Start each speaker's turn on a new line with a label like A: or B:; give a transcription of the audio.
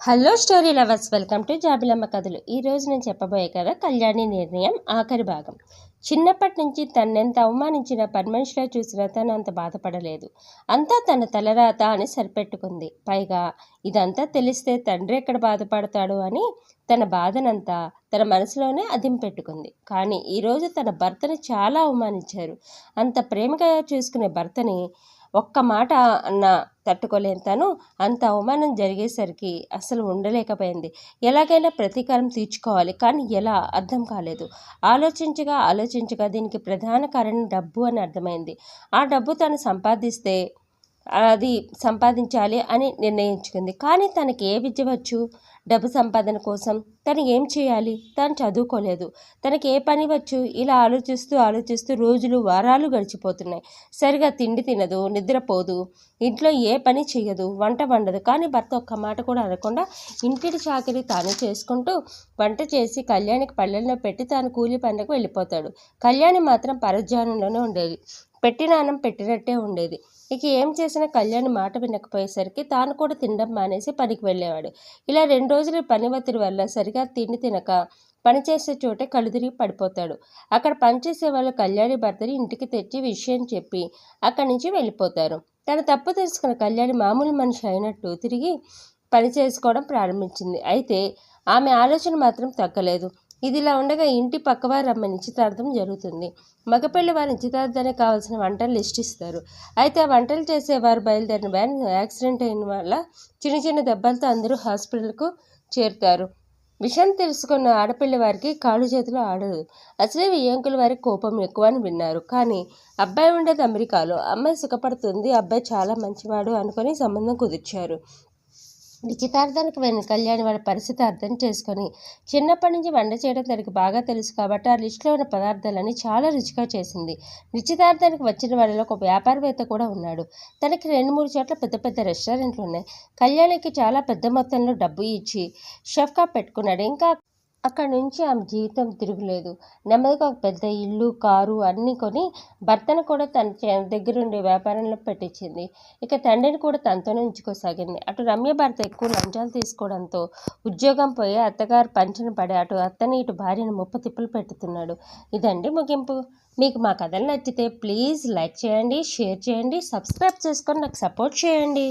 A: Hello story lovers welcome to Jabilamma కథలు. ఈరోజు నేను చెప్పబోయే కథ కళ్యాణి నిర్ణయం ఆఖరి భాగం. చిన్నప్పటి నుంచి తన్నెంత అవమానించిన పనిమనిషిలో చూసినా తను అంత బాధపడలేదు. అంతా తన తలరాత అని సరిపెట్టుకుంది. పైగా ఇదంతా తెలిస్తే తండ్రి ఎక్కడ బాధపడతాడు అని తన బాధనంతా తన మనసులోనే అదింపెట్టుకుంది కానీ ఈరోజు తన భర్తను చాలా అవమానించారు. అంత ప్రేమగా చూసుకునే భర్తని ఒక్క మాట అన్న తట్టుకోలేని తను అంత అవమానం జరిగేసరికి అసలు ఉండలేకపోయింది. ఎలాగైనా ప్రతీకారం తీర్చుకోవాలి కానీ ఎలా? అర్థం కాలేదు. ఆలోచించగా ఆలోచించగా దీనికి ప్రధాన కారణం డబ్బు అని అర్థమైంది. ఆ డబ్బు తను సంపాదిస్తే అది సంపాదించాలి అని నిర్ణయించుకుంది. కానీ తనకి ఏ విద్య వచ్చు? డబ్బు సంపాదన కోసం తను ఏం చేయాలి? తను చదువుకోలేదు. తనకి ఏ పని వచ్చు? ఇలా ఆలోచిస్తూ ఆలోచిస్తూ రోజులు వారాలు గడిచిపోతున్నాయి. సరిగా తిండి తినదు నిద్రపోదు. ఇంట్లో ఏ పని చేయదు వంట వండదు. కానీ భర్త ఒక్క మాట కూడా అనకుండా ఇంటికి చాకరీ తాను చేసుకుంటూ వంట చేసి కళ్యాణికి పల్లెల్లో పెట్టి తాను కూలి పనులకు వెళ్ళిపోతాడు. కళ్యాణి మాత్రం పరధ్యానంలోనే ఉండేది. పెట్టిన అన్నం పెట్టినట్టే ఉండేది. ఇక ఏం చేసినా కళ్యాణి మాట వినకపోయేసరికి తాను కూడా తినడం మానేసి పనికి వెళ్ళేవాడు. ఇలా రెండు రోజులు పని ఒత్తిడి వల్ల సరిగా తిండి తినక పనిచేసే చోటే కలుదిరిగి పడిపోతాడు. అక్కడ పనిచేసే వాళ్ళు కళ్యాణి భర్తని ఇంటికి తెచ్చి విషయం చెప్పి అక్కడి నుంచి వెళ్ళిపోతారు. తన తప్పు తెలుసుకున్న కళ్యాణి మామూలు మనిషి అయినట్టు తిరిగి పని చేసుకోవడం ప్రారంభించింది. అయితే ఆమె ఆలోచన మాత్రం తగ్గలేదు. ఇదిలా ఉండగా ఇంటి పక్కవారు అమ్మ నిశ్చితార్థం జరుగుతుంది. మగపిల్ల వారి నిశ్చితార్థానికి కావాల్సిన వంటలు లిస్ట్ ఇస్తారు. అయితే ఆ వంటలు చేసేవారు బయలుదేరిన వ్యాన్ యాక్సిడెంట్ అయిన వల్ల చిన్న చిన్న దెబ్బలతో అందరూ హాస్పిటల్కు చేరుతారు. విషయం తెలుసుకున్న ఆడపిల్లి వారికి కాళ్ళు చేతులు ఆడదు. అసలే వియ్యంకుల వారికి కోపం ఎక్కువ అని విన్నారు. కానీ అబ్బాయి ఉండేది అమెరికాలో. అమ్మాయి సుఖపడుతుంది. అబ్బాయి చాలా మంచివాడు అనుకొని సంబంధం కుదిర్చారు. నిశ్చితార్థానికి వెళ్ళిన కళ్యాణి వాడి పరిస్థితి అర్థం చేసుకొని చిన్నప్పటి నుంచి వంట చేయడం తనకి బాగా తెలుసు కాబట్టి ఆ లిస్టులో ఉన్న పదార్థాలన్నీ చాలా రుచిగా చేసింది. నిశ్చితార్థానికి వచ్చిన వాళ్ళలో ఒక వ్యాపారవేత్త కూడా ఉన్నాడు. తనకి రెండు మూడు చోట్ల పెద్ద పెద్ద రెస్టారెంట్లు ఉన్నాయి. కళ్యాణికి చాలా పెద్ద మొత్తంలో డబ్బు ఇచ్చి షెఫ్గా పెట్టుకున్నాడు. ఇంకా అక్కడి నుంచి ఆమె జీవితం తిరుగులేదు. నెమ్మదిగా ఒక పెద్ద ఇల్లు కారు అన్నీ కొని భర్తను కూడా తన దగ్గరుండే వ్యాపారంలో పెట్టించింది. ఇక తండ్రిని కూడా తనతోనే ఉంచుకోసాగింది. అటు రమ్య భర్త ఎక్కువ లంచాలు తీసుకోవడంతో ఉద్యోగం పోయి అత్తగారు పంచన పడి అటు అత్తని ఇటు భార్యను ముప్ప తిప్పులు పెట్టుతున్నాడు ఇదండి ముగింపు. మీకు మా కథలు నచ్చితే ప్లీజ్ లైక్ చేయండి షేర్ చేయండి సబ్స్క్రైబ్ చేసుకొని నాకు సపోర్ట్ చేయండి.